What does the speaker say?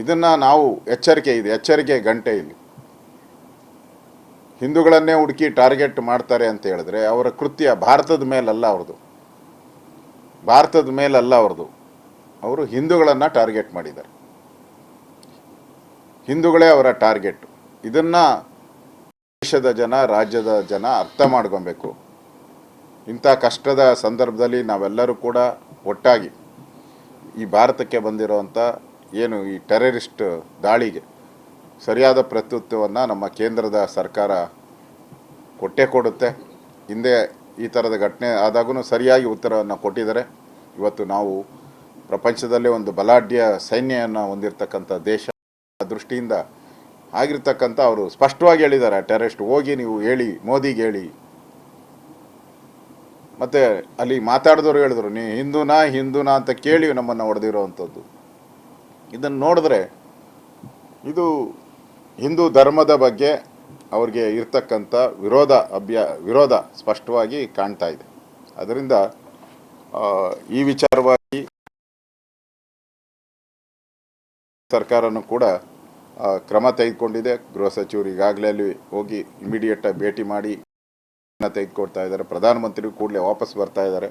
ಇದನ್ನು ನಾವು ಎಚ್ಚರಿಕೆ ಇದೆ, ಎಚ್ಚರಿಕೆ ಗಂಟೆ ಇಲ್ಲಿ. ಹಿಂದೂಗಳನ್ನೇ ಹುಡುಕಿ ಟಾರ್ಗೆಟ್ ಮಾಡ್ತಾರೆ ಅಂತ ಹೇಳಿದ್ರೆ ಅವರ ಕೃತ್ಯ ಭಾರತದ ಮೇಲಲ್ಲ ಅವ್ರದ್ದು ಭಾರತದ ಮೇಲಲ್ಲ ಅವ್ರದ್ದು ಅವರು ಹಿಂದೂಗಳನ್ನು ಟಾರ್ಗೆಟ್ ಮಾಡಿದ್ದಾರೆ. ಹಿಂದೂಗಳೇ ಅವರ ಟಾರ್ಗೆಟ್. ಇದನ್ನು ದೇಶದ ಜನ, ರಾಜ್ಯದ ಜನ ಅರ್ಥ ಮಾಡ್ಕೊಬೇಕು. ಇಂಥ ಕಷ್ಟದ ಸಂದರ್ಭದಲ್ಲಿ ನಾವೆಲ್ಲರೂ ಕೂಡ ಒಟ್ಟಾಗಿ ಈ ಭಾರತಕ್ಕೆ ಬಂದಿರೋವಂಥ ಏನು ಈ ಟೆರರಿಸ್ಟ್ ದಾಳಿಗೆ ಸರಿಯಾದ ಪ್ರತ್ಯುತ್ತವನ್ನು ನಮ್ಮ ಕೇಂದ್ರದ ಸರ್ಕಾರ ಕೊಟ್ಟೇ ಕೊಡುತ್ತೆ. ಹಿಂದೆ ಈ ಥರದ ಘಟನೆ ಆದಾಗೂ ಸರಿಯಾಗಿ ಉತ್ತರವನ್ನು ಕೊಟ್ಟಿದ್ದಾರೆ. ಇವತ್ತು ನಾವು ಪ್ರಪಂಚದಲ್ಲೇ ಒಂದು ಬಲಾಢ್ಯ ಸೈನ್ಯವನ್ನು ಹೊಂದಿರತಕ್ಕಂಥ ದೇಶ. ದೃಷ್ಟಿಯಿಂದ ಆಗಿರ್ತಕ್ಕಂಥ ಅವರು ಸ್ಪಷ್ಟವಾಗಿ ಹೇಳಿದ್ದಾರೆ, ಟೆರರಿಸ್ಟ್ ಹೋಗಿ ನೀವು ಹೇಳಿ, ಮೋದಿಗೆ ಹೇಳಿ. ಮತ್ತು ಅಲ್ಲಿ ಮಾತಾಡಿದವರು ಹೇಳಿದ್ರು, ನೀ ಹಿಂದೂನಾ ಹಿಂದೂನಾ ಅಂತ ಕೇಳಿ ನಮ್ಮನ್ನು ಹೊಡೆದಿರೋವಂಥದ್ದು. ಇದನ್ನು ನೋಡಿದ್ರೆ ಇದು ಹಿಂದೂ ಧರ್ಮದ ಬಗ್ಗೆ ಅವ್ರಿಗೆ ಇರ್ತಕ್ಕಂಥ ವಿರೋಧ ಅಭ್ಯ, ವಿರೋಧ ಸ್ಪಷ್ಟವಾಗಿ ಕಾಣ್ತಾ ಇದೆ. ಅದರಿಂದ ಈ ವಿಚಾರವಾಗಿ ಸರ್ಕಾರನೂ ಕೂಡ ಕ್ರಮ ತೆಗೆದುಕೊಂಡಿದೆ. ಗೃಹ ಸಚಿವರು ಈಗಾಗಲೇ ಅಲ್ಲಿ ಹೋಗಿ ಇಮಿಡಿಯೇಟಾಗಿ ಭೇಟಿ ಮಾಡಿ ತೆಗೆದುಕೊಡ್ತಾ ಇದ್ದಾರೆ. ಪ್ರಧಾನಮಂತ್ರಿ ಕೂಡಲೇ ವಾಪಸ್ ಬರ್ತಾ ಇದ್ದಾರೆ.